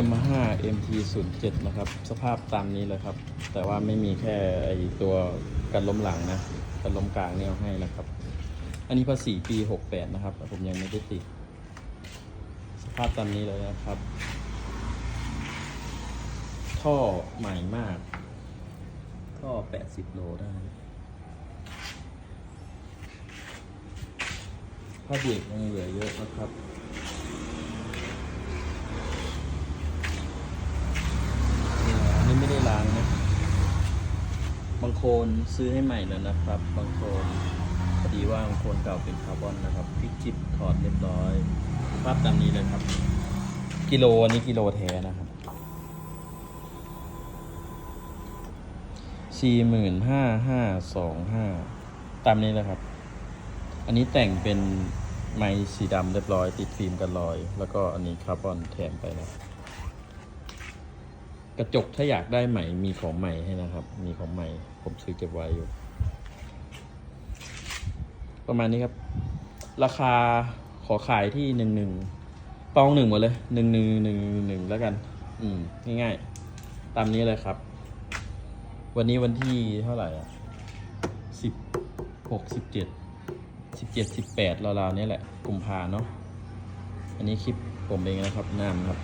Yamaha MT 0 7 นะครับ สภาพตามนี้เลยครับ แต่ว่าไม่มีแค่ไอตัวกันล้มหลังนะกันล้มกลางเนี่ยเอาให้นะครับ อันนี้ภาษีปี 68 นะครับ ผมยังไม่ได้ติด สภาพตามนี้เลยนะครับ ท่อใหม่มาก ท่อ 80 โลได้ผ้าเบรกยังเหลือเยอะนะครับ อันนี้ไม่ได้ล้างนะ บางโคนซื้อให้ใหม่แล้วนะครับ บางโคนพอดีว่าบางโคนเก่าเป็นคาร์บอนนะครับพลิกจิบถอดเรียบร้อยภาพตามนี้เลยครับ กิโลอันนี้กิโลแท้นะครับสี่หมื่นห้าห้าสองห้าตามนี้เลยครับ อันนี้แต่งเป็นไม้สีดำเรียบร้อย ติดฟิล์มกันรอย แล้วก็อันนี้คาร์บอนแถมไปนะ กระจกถ้าอยากได้ใหม่มีของใหม่ให้นะครับ มีของใหม่ ผมซื้อเก็บไว้อยู่ ประมาณนี้ครับ ราคาขอขายที่หนึ่งหนึ่งตองหนึ่งหมดเลยหนึ่งหนึ่งหนึ่งหนึ่งแล้วกัน อืม ง่ายๆ ตามนี้เลยครับ วันนี้วันที่เท่าไหร่อะสิบหกสิบเจ็ดสิบเจ็ดสิบแปดราวๆเนี้ยแหละกุมภาเนาะอันนี้คลิปผมเองนะครับน้ำครับ